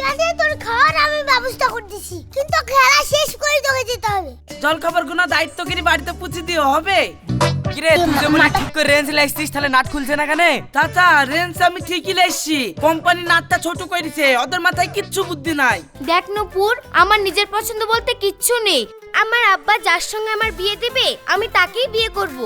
জানি তোর খাওয়ার আমি ব্যবস্থা করতেছি। কিন্তু খেলা শেষ করে তোকে যেতে হবে। জল খাবার গুনা দায়িত্বগিরি বাড়িতে পুছি দিয়ে হবে। কিরে তুই যে বলে ঠিক করে রেঞ্জ তাহলে নাট খুলছে না কেন? চাচা রেঞ্জ আমি ঠিকই লেসছি কোম্পানি নাটটা ছোট করেছে ওদের মাথায় কিচ্ছু বুদ্ধি নাই। দেখ নূপুর আমার নিজের পছন্দ বলতে কিচ্ছু নেই। আমার আব্বা যার সঙ্গে আমার বিয়ে দেবে আমি তাকেই বিয়ে করব।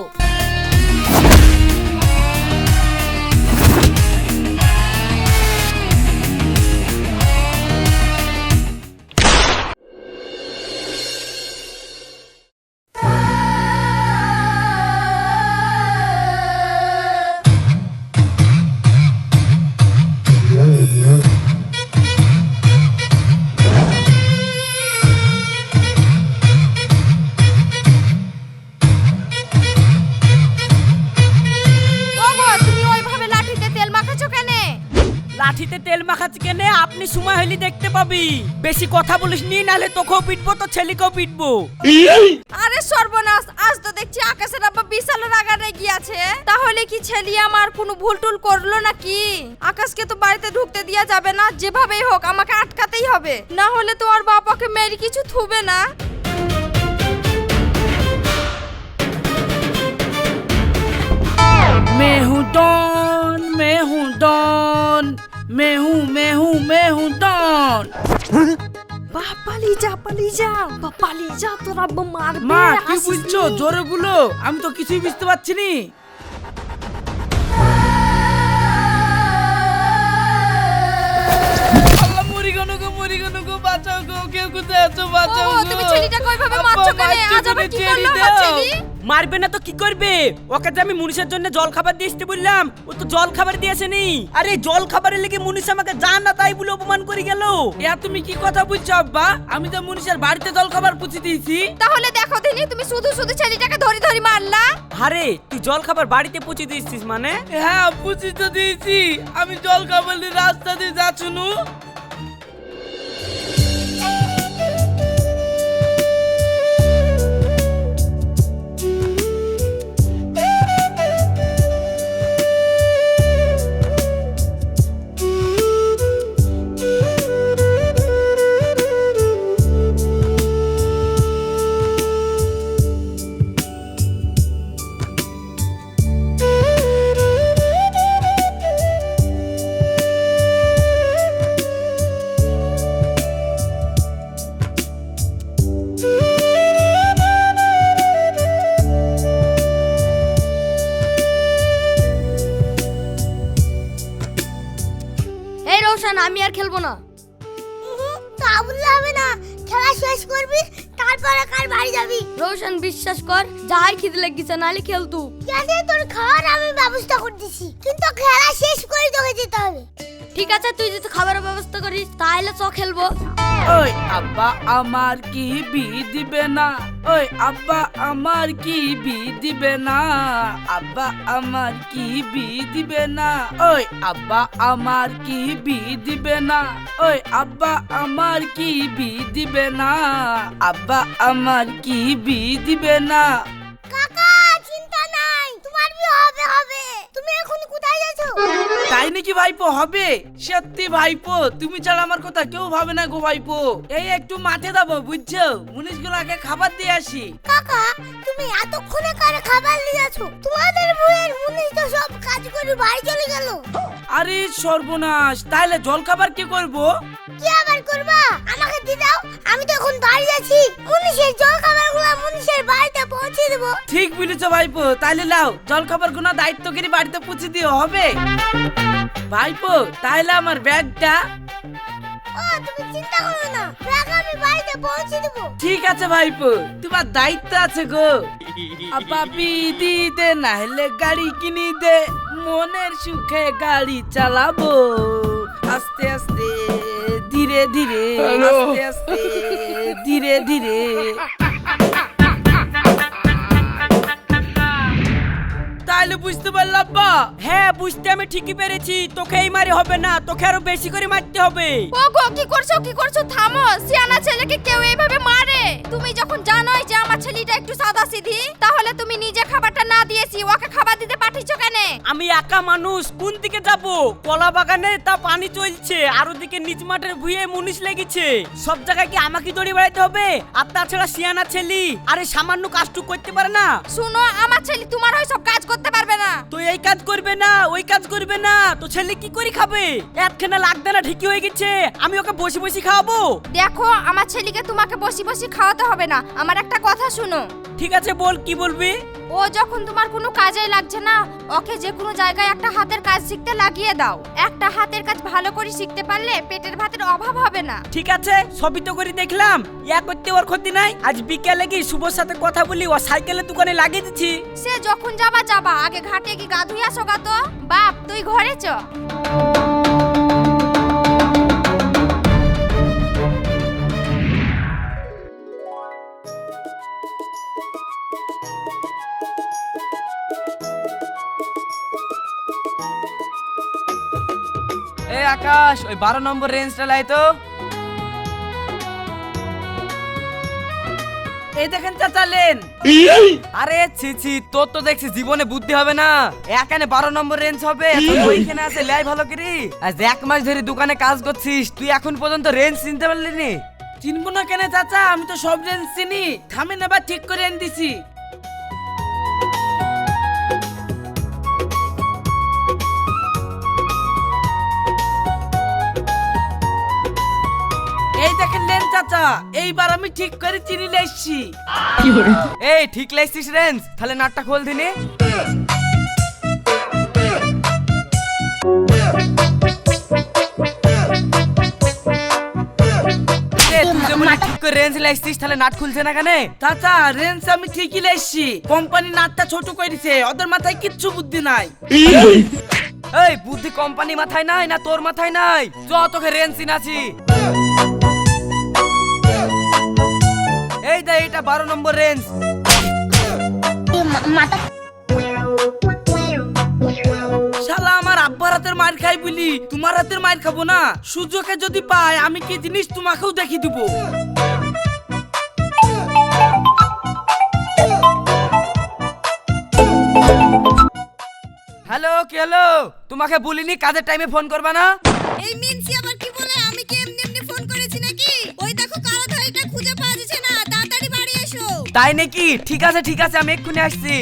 কেনে আপনি সময় হইলে দেখতে পাবি বেশি কথা বলিস নি নালে তোকেও পিটবো তো ছেলেকেও পিটবো আরে সর্বনাশ আজ তো দেখছি আকাশের আব্বা বিশাল রাগারে গিয়াছে তাহলে কি ছেলে আমার কোনো ভুল টুল করলো নাকি আকাশকে তো বাড়িতে ঢুকতে দেওয়া যাবে না যেভাবেই হোক আমাকে আটকাতেই হবে না হলে তো আর বাবাকে মেরে কিছু থুবে না मैं हूँ डॉन मैं हूँ डॉन মেহু মেহু মেহু ডন বা পালিয়ে যা পালিয়ে যা বা পালিয়ে যা তোর আব্বা মারবে মা কি আসিস জোরে বলো। আমি তো কিছুই বুঝতে পারছি নি। আল্লাহ, মরি গেলো গো, মরি গেলো গো, বাঁচাও গো, কেউ কোথায় আছো, বাঁচাও গো। তুমি ছেলেটাকে ওইভাবে মারছো কেন? আজ আবার কি কেন করল মারবে না তো কি করবে? ওকে যে আমি মুনিশের জন্য জল খাবার দিয়ে আসতে বললাম ও তো জল খাবার দিয়েছে নি আরে জল খাবারের লেগে মুনিশ আমাকে যা না তাই বলে অপমান করে গেল। ইয়া তুমি কি কথা বুঝছ আব্বা? আমি তো মনীষের বাড়িতে জল খাবার পুছি দিয়েছি। তাহলে দেখো দিনি তুমি শুধু শুধু ছেলেটাকে ধরে ধরে মারলা। আরে তুই জল খাবার বাড়িতে পৌঁছে দিয়েছিস মানে? হ্যাঁ পুছি তো দিয়েছি। আমি জল খাবার নিয়ে রাস্তা দিয়ে যাচ্ছুনু কার বাড়ি যাবি? রোশন বিশ্বাস কর যাই খিদে লাগিছে নালে খেলতু জানি তোর খাওয়ার আমি ব্যবস্থা করতেছি কিন্তু খেলা শেষ করে তোকে যেতে হবে। ঠিক আছে তুই যদি খাবারের ব্যবস্থা করিস তাহলে চ খেলব। ওই আব্বা আমার কি বি দিবে না? ওই আব্বা আমার কি বি দিবে না? আব্বা আমার কি বি দিবে না? ওই আব্বা আমার কি বি দিবে না? ওই আব্বা আমার কি বি দিবে না? আব্বা আমার কি বি দিবে না? কাকা চিন্তা নাই তোমার বিয়ে হবে হবে। তুমি এখন কোথায় যাচ্ছো? তাই নাকি ভাইপো? হবে। সত্যি ভাইপো তুমি ছাড়া আমার কথা কেউ ভাবে না গো ভাইপো। এই একটু মাঠে যাব বুঝছ? মুনিশ গুলাকে খাবার দিয়ে আসি। কাকা তুমি এতক্ষণে কার খাবার নিয়ে তোমাদের বউয়ের মুনিশ তো সব কাজ করে বাড়ি চলে গেল। আরে সর্বনাশ তাহলে জল খাবার কি করব? কি আবার করবা? আমাকে দিয়ে দাও আমি তো এখন বাড়ি যাচ্ছি মুনিশের জল খাবারগুলো মুনিশের বাড়িতে পৌঁছে দেবো। ঠিক বলেছ ভাইপো তাহলে লাও জল খাবার দায়িত্ব দায়িত্বগিরি বাড়িতে পৌঁছে দিও হবে? ভাইপো তাহলে আমার ব্যাগটা? ও তুমি চিন্তা করো না ব্যাগ আমি বাড়িতে পৌঁছে দেবো। ঠিক আছে ভাইপো তোমার দায়িত্ব আছে গো। বাপি দি দে নাহলে গাড়ি কিনি দে। মনের সুখে গাড়ি চালাবো। আস্তে আস্তে ধীরে ধীরে আস্তে আস্তে ধীরে ধীরে। তাহলে বুঝতে পারলাম বা হ্যাঁ বুঝতে আমি ঠিকই পেরেছি। তোকে এই মারি হবে না তোকে আরও বেশি করে মারতে হবে। ও গো কি করছ কি করছ? থামো সিয়ানা ছেলেকে কেউ এইভাবে মারে। তুমি যখন জানোই যে আমার ছেলেটা একটু সাদা সিধি তাহলে তুমি নিজে খাবারটা না দিয়েছি ওকে খাবার দিতে পাঠিয়েছো কেন? আমি একা মানুষ কোন দিকে যাব? কলা বাগানে তা পানি চলছে আর ওদিকে নিচ মাঠের ভুঁয়ে মুনিশ লেগেছে। সব জায়গায় কি আমাকে দড়ি বেড়াইতে হবে? আর তাছাড়া সিয়ানা ছেলি আরে সামান্য কাজটুক করতে পারে না। শুনো আমার ছেলে তোমার হয়ে সব কাজ করতে পারবে না। তো এই কাজ করবে না ওই কাজ করবে না। তো ছেলে কি করে খাবে? একখানা লাগবে না ঠিকই হয়ে গেছে। আমি ওকে বসে বসে খাওয়াবো। দেখো আমার ছেলেকে তোমাকে বসি বসি খাওয়াতে হবে না। আমার একটা কথা শুনো। ঠিক আছে বল কি বলবি? ও যখন তোমার কোনো কাজে লাগছে না ওকে যে কোনো জায়গায় একটা হাতের কাজ শিখতে লাগিয়ে দাও। একটা হাতের কাজ ভালো করে শিখতে পারলে পেটের ভাতের অভাব হবে না। ঠিক আছে সবই তো করে দেখলাম। ইয়া করতে ওর ক্ষতি নাই। আজ বিকেলে গিয়ে শুভর সাথে কথা বলি ও সাইকেলের দোকানে লাগিয়ে দিচ্ছি সে যখন যাবা যাবা। আগে ঘাটে কি গা ধুই আসো গা তো? বাপ তুই ঘরে চ। আকাশ ওই বারো নম্বর রেঞ্জটা লাই তো। এই দেখেন চাচা লেন। আরে ছি ছি তোর তো দেখছি জীবনে বুদ্ধি হবে না। এখানে বারো নম্বর রেঞ্জ হবে ওইখানে আছে লাই ভালো করি। আজ এক মাস ধরে দোকানে কাজ করছিস তুই এখন পর্যন্ত রেঞ্জ চিনতে পারলি নি? চিনবো না কেন চাচা? আমি তো সব রেঞ্জ চিনি। থামেন এবার ঠিক করে এনে দিছি। এইবার আমি ঠিক করে চিনি লাইছি। এই ঠিক লাইছিস রেঞ্জ? তাহলে নাটটা খোল দিনি। রেঞ্জ লাইছিস তাহলে নাট খুলছে না কেন? চাচা রেঞ্জ আমি ঠিকই লাইছি। কোম্পানি নাটটা ছোট করেছে ওদের মাথায় কিচ্ছু বুদ্ধি নাই। এই বুদ্ধি কোম্পানি মাথায় নাই না তোর মাথায় নাই? চ তোকে রেঞ্জ চিনাছি। এই দে এটা বারো নম্বর রেঞ্জ শালা আমার আব্বার হাতের মার খাই বলি তোমার হাতের মার খাব না। সুযোগে যদি পাই আমি কি জিনিস তোমাকেও দেখিয়ে দিব? হ্যালো কি হ্যালো তোমাকে বলিনি কাজের টাইমে ফোন করবা না? এই মিনসি তাই নাকি? ঠিক আছে ঠিক আছে আমি এক্ষুনি আসছি।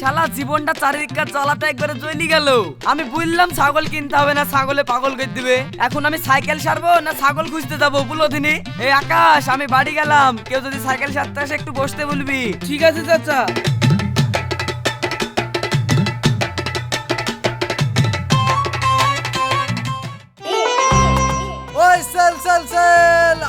শালা জীবনটা চারিদিকে জ্বালাটা একবারে জ্বলি গেল। আমি বললাম ছাগল কিনতে হবে না ছাগলে পাগল করে দিবে। এখন আমি সাইকেল সারবো না ছাগল খুঁজতে যাব বলো দিনি? এই আকাশ আমি বাড়ি গেলাম। কেউ যদি সাইকেল সারতে আসে একটু বসতে বলবি। ঠিক আছে চাচা। ওই সেল সেল সেল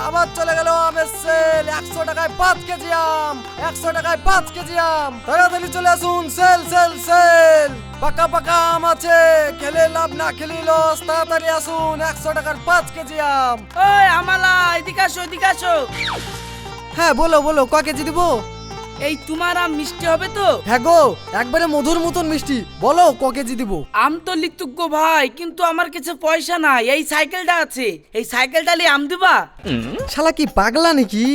আবার চলে গেল আমের সেল একশো টাকায় পাঁচ কেজি আম একশো টাকায় পাঁচ কেজি আম। তাড়াতাড়ি চলে আসুন সেল সেল সেল পাকা পাকা আম আছে খেলে লাভ না খেলি লস তাড়াতাড়ি আসুন একশো টাকার পাঁচ কেজি আম। ওই আমালা এদিকে আসো এদিকে আসো। হ্যাঁ বলো বলো ক কেজি দিব? এই তোমার আম মিষ্টি হবে তো? হ্যাঁ গো একবারে মধুর মতন মিষ্টি। বলো ক কেজি দিব? আম তো লিতুক ভাই কিন্তু আমার কাছে পয়সা নাই। এই সাইকেলটা আছে। এই সাইকেলটা নিয়ে আম দিবা? শালা কি পাগলা নাকি?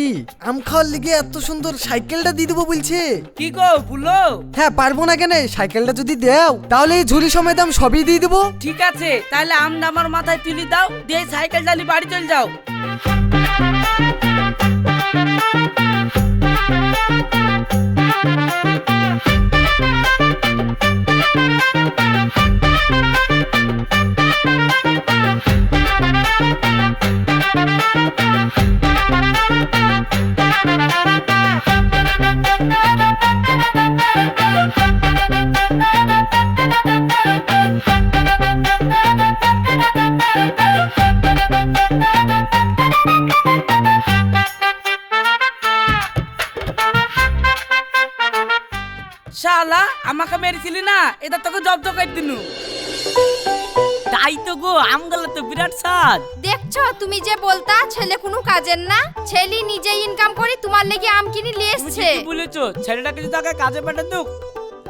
আম খাওয়ার লিগে এত সুন্দর সাইকেলটা দিয়ে দেবো বলছে। কি গো বুলো হ্যাঁ পারব না কেন? সাইকেলটা যদি দেও তাহলে এই ঝুড়ি সমেত আমি সবই দিয়ে দেবো। ঠিক আছে তাহলে আমটা আমার মাথায় তুলি দাও দিয়ে সাইকেলটা নিয়ে বাড়ি চলে যাও। আমাকে মেরেছিলি না এটা তোকে জব্দ করে দিনু। তাই তো গো আমগুলো তো বিরাট স্বাদ। দেখছ তুমি যে বলতা ছেলে কোনো কাজের না। ছেলে নিজে ইনকাম করে তোমার লেগে আম কিনে নিয়ে তুমি এসছে। ঠিকই বলেছ ছেলেটাকে যদি আগে কাজে পাঠাতুক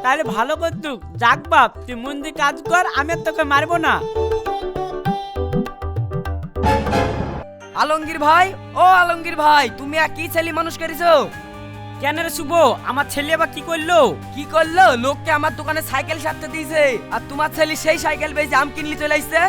তাহলে ভালো করতুক। যাক বাপ তুই মন দিয়ে কাজ কর আমি আর তোকে মারবো না। আলমগীর ভাই ও আলমগীর ভাই তুমি আর কি ছেলে মানুষ করেছ? কেন রে শুভ? আমার ছেলে আবার কি করল? কি করল? লোককে আমার দোকানে সাইকেল সারতে দিয়েছে। আর তোমার ছেলে সেই সাইকেল বেজে আম কিনলি চলে আসছে?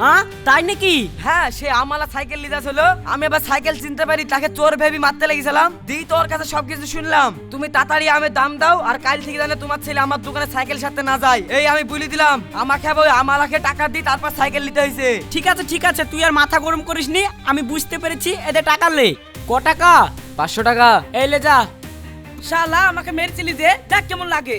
হ্যাঁ? তাই নাকি? হ্যাঁ সে আমালা সাইকেল নিতে ছিল আমি আবার সাইকেল চিনতে পারি তাকে চোর ভেবি মারতে লেগেছিলাম। দিই তোর কাছে সবকিছু শুনলাম। তুমি তাড়াতাড়ি আমের দাম দাও আর কাল থেকে জানে তোমার ছেলে আমার দোকানে সাইকেল সারতে না যায়। এই আমি বলে দিলাম আমাকে আবার আমালাকে টাকা দিই তারপর সাইকেল নিতে হয়েছে। ঠিক আছে ঠিক আছে তুই আর মাথা গরম করিস নি আমি বুঝতে পেরেছি এদের টাকা লে। ক টাকা? পাঁচশো টাকা। এই লে যা। শালা, আমাকে মেরেছিলি যে। দেখ কেমন লাগে।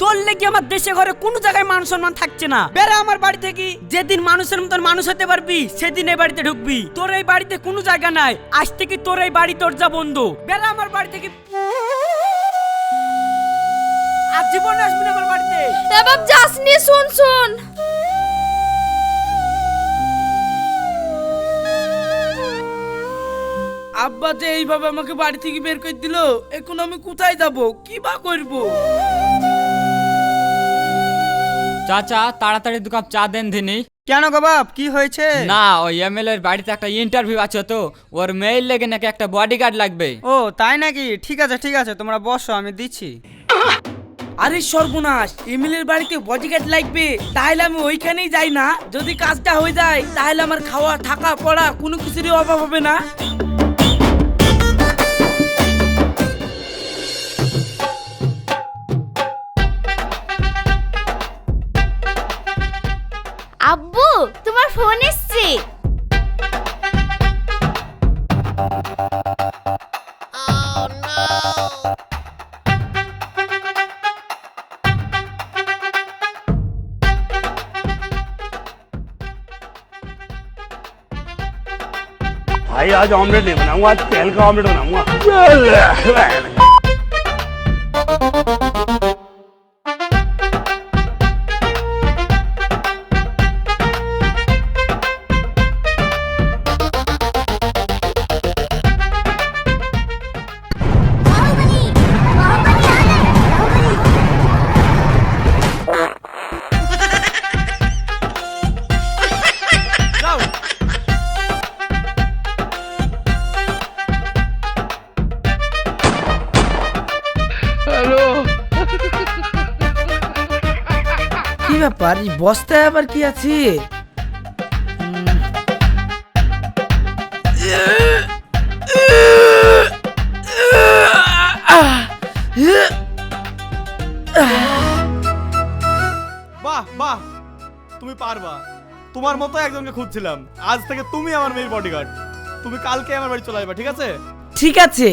তোর লেগে আমার দেশে ঘরে জায়গায় মান সম্মান থাকছে না। আমার বাড়ি থেকে, যেদিন মানুষের মতন মানুষ হতে পারবি, সেদিন এই বাড়িতে ঢুকবি। তোর এই বাড়িতে কোনো জায়গা নাই, আজ থেকে তোর এই বাড়ি দরজা বন্ধ। বেড়া আমার বাড়ি থেকে আর জীবনে আসবি না আমার বাড়িতে। যাসনি, শুন শুন। আব্বা যে এইভাবে আমাকে বাড়ি থেকে বের করে দিল এখন আমি কোথায় যাব? কি বা করব? চাচা তাড়াতাড়ি দু কাপ চা দেন দিনি কেন গো বাপ? কি হয়েছে? না ওই এমএলএ এর বাড়িতে একটা ইন্টারভিউ আছে তো। ওর মেইল লেগে নাকি একটা বডিগার্ড লাগবে। ও তাই নাকি? ঠিক আছে ঠিক আছে তোমরা বসো আমি দিচ্ছি। আরে সর্বনাশ এমএলএর বাড়িতে বডিগার্ড লাগবে তাহলে আমি ওইখানেই যাই না। যদি কাজটা হয়ে যায় তাহলে আমার খাওয়া থাকা পড়া কোনো কিছুরই অভাব হবে না। ফোন এসছে भाई आज ऑमलेट नहीं बनाऊंगा आज तेल का ऑमलेट बनाऊंगा ব্যাপার? এই বস্তায় আবার কি আছে? বাহ বাহ। তুমি পারবা। তোমার মতো একজনকে খুঁজছিলাম। আজ থেকে তুমি আমার মেয়ের বডিগার্ড তুমি কালকে আমার বাড়ি চলে আসবে ঠিক আছে? ঠিক আছে।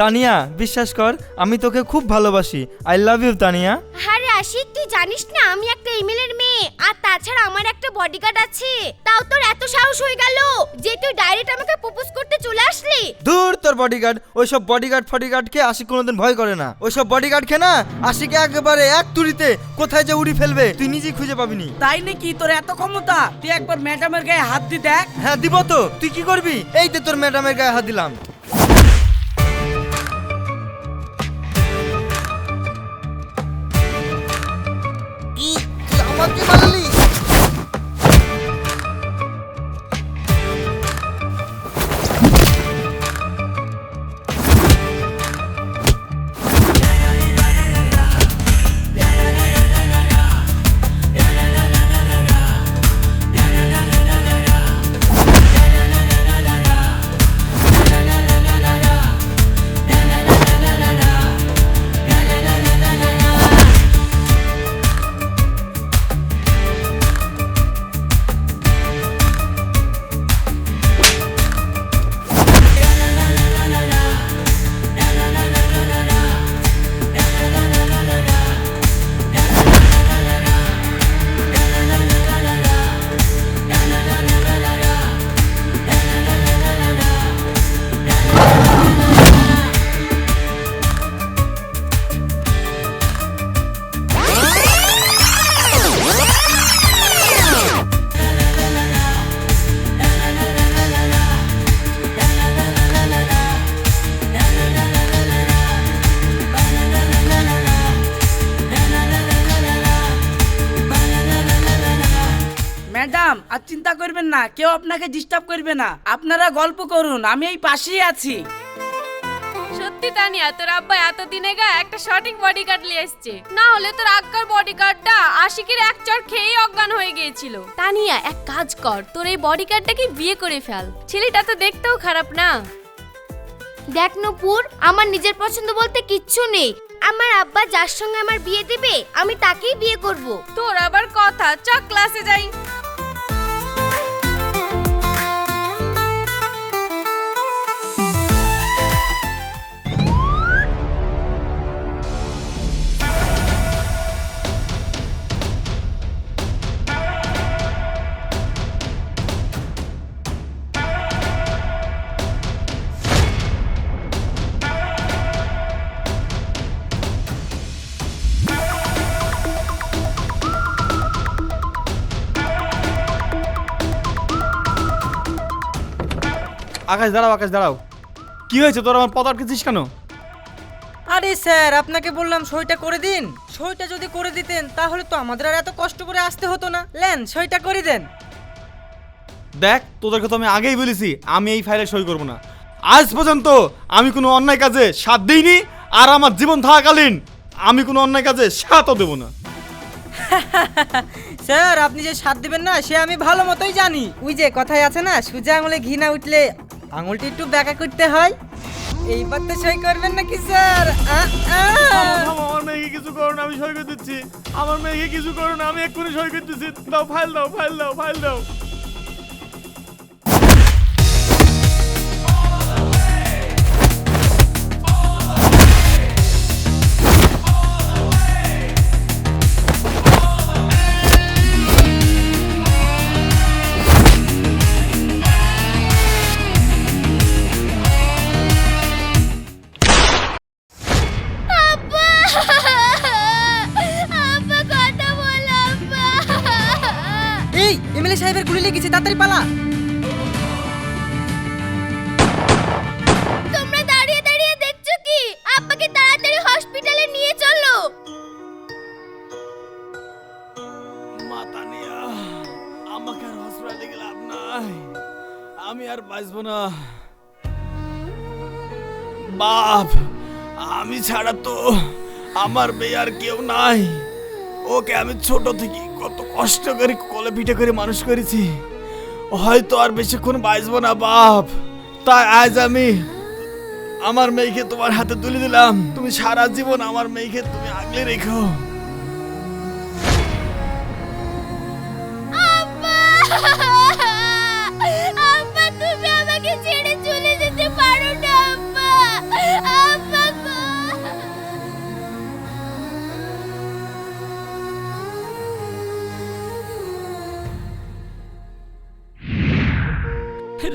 তানিয়া বিশ্বাস কর আমি তোকে খুব ভালোবাসি। I love you Tania. আরে আশিক তুই জানিস না আমি একটা ইমেলের মেয়ে আর তাছাড়া আমার একটা বডিগার্ড আছে। তাও তোর এত সাহস হয়ে গেল যে তুই ডাইরেক্ট আমাকে প্রপোজ করতে চলে আসলি? দূর তোর বডিগার্ড ওইসব বডিগার্ড ফডিগার্ড ফডিগার্ডকে আশিক কোনোদিন ভয় করে না। ওইসব বডিগার্ডকে না আশিকে একেবারে এক তুড়িতে কোথায় যে উড়ি ফেলবে তুই নিজেই খুঁজে পাবিনি। তাই নাকি তোর এত ক্ষমতা? তুই একবার ম্যাডামের গায়ে হাত দি দেখ। হ্যাঁ দিব তো। তুই কি করবি? এই তো তোর ম্যাডামের গায়ে হাত দিলাম। কেউ আপনাকে ডিস্টার্ব করবে না। আপনারা গল্প করুন আমি এই পাশেই আছি। সত্যি তানিয়া তোর আব্বা এতদিনে গা একটা সঠিক বডিগার্ড নিয়ে এসছে। না হলে তোর আক্কার বডিগার্ডটা আশিকের এক চড় খেয়েই অজ্ঞান হয়ে গিয়েছিল। তানিয়া এক কাজ কর তোর এই বডিগার্ডটাকে বিয়ে করে ফেল। ছেলেটা তো দেখতেও খারাপ না। দেখ নূপুর আমার নিজের পছন্দ বলতে কিচ্ছু নেই। আমার আব্বা যার সঙ্গে আমার বিয়ে দেবে আমি তাকেই বিয়ে করব। তোর আবার কথা চ ক্লাসে যাই। আকাশ দাঁড়াও আকাশ দাঁড়াও। কি হয়েছে? তোর আমার পথ আটকেছিস কেন? আরে স্যার আপনাকে বললাম সইটা করে দিন। সইটা যদি করে দিতেন তাহলে তো আমাদের আর এত কষ্ট করে আসতে হতো না। লেন সইটা করে দেন। দেখ তোদেরকে তো আমি আগেই বলেছি আমি এই ফাইলে সই করব না। আজ পর্যন্ত আমি কোনো অন্যায় কাজে সাথ দিইনি আর আমার জীবন থাকাকালীন আমি কোনো অন্যায় কাজে সাথও দেবো না। স্যার আপনি যে সাথ দিবেন না সে আমি ভালো মতোই জানি। ওই যে কথাই আছে না সুজা আঙুলে ঘি না উঠলে আঙুলটি একটু ব্যাকা করতে হয়। এইবার তো সই করবেন নাকি, স্যার। আমার মেয়েকে কিছু করো না, আমি সই করে দিচ্ছি। আমার মেয়েকে কিছু করো না, আমি এক্ষুনি সই করে দিচ্ছি দাও ফাইল দাও ফাইল দাও ফাইল দাও। তাড়াতাড়ি পালা। তোমরা দাঁড়িয়ে দাঁড়িয়ে দেখছ কি? আব্বাকে তাড়াতাড়ি হসপিটালে নিয়ে চলো। মাথা নিয়ে আমাকে আর হসপিটালে গেলে লাভ নাই। আমি আর বাঁচবো না। বাপ আমি ছাড়া তো আমার মেয়ে আর কেউ নাই। ওকে আমি ছোট থেকে কত কষ্ট করে কলে পিঠে করে মানুষ করেছি। হয়তো আর বেশিক্ষণ বাঁচবো না, বাপ। তাই আজ আমি আমার মেয়েকে তোমার হাতে তুলে দিলাম। তুমি সারা জীবন আমার মেয়েকে তুমি আগলে রেখো।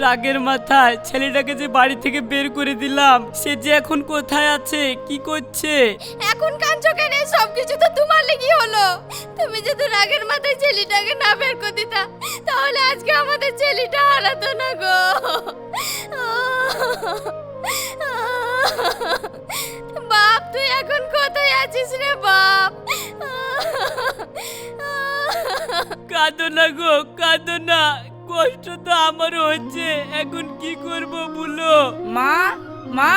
রাগের মাথায় ছেলেটাকে যে বাড়ি থেকে বের করে দিলাম সে যে এখন কোথায় আছে কি করছে? এখন কাঞ্চো কেন? সবকিছু তো তোমার লেগেই হলো। তুমি যদি রাগের মাথায় ছেলেটাকে না বের করে দিতা তাহলে আজকে আমাদের ছেলেটা হারাতো না গো। বাপ তুই এখন কোথায় আছিস রে বাপ? কাঁদো না গো কাঁদো না। কষ্ট তো আমারও হচ্ছে। এখন কি করব বলো? মা মা।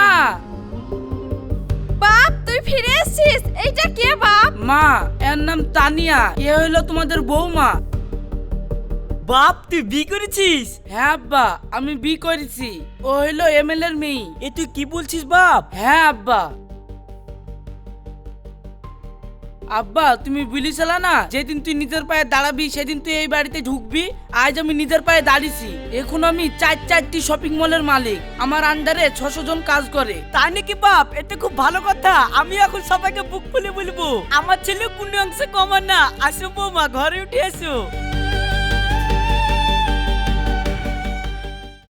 বাপ তুই ফিরে এসেছিস? এইটা কে বাপ? মা এর নাম তানিয়া। এ হইল তোমাদের বৌমা। বাপ তুই বি করেছিস? হ্যাঁ আব্বা আমি বি করেছি। ও হইল এমএল এর মেয়ে। এ তুই কি বলছিস বাপ? হ্যাঁ আব্বা। আব্বা, তুমি বলিছিলা না? যেদিন তুই নিজের পায়ে দাঁড়াবি, সেদিন তুই এই বাড়িতে ঢুকবি। আজ আমি নিজের পায়ে দাঁড়িয়েছি। এখন আমি চার চারটি শপিং মলের মালিক। আমার আন্ডারে ছশো জন কাজ করে। তাই নাকি বাপ? এটা খুব ভালো কথা। আমি এখন সবাইকে বুক খুলে বলব। আমার ছেলে কোন অংশে কমান না। আসো বৌমা, ঘরে উঠে আসো।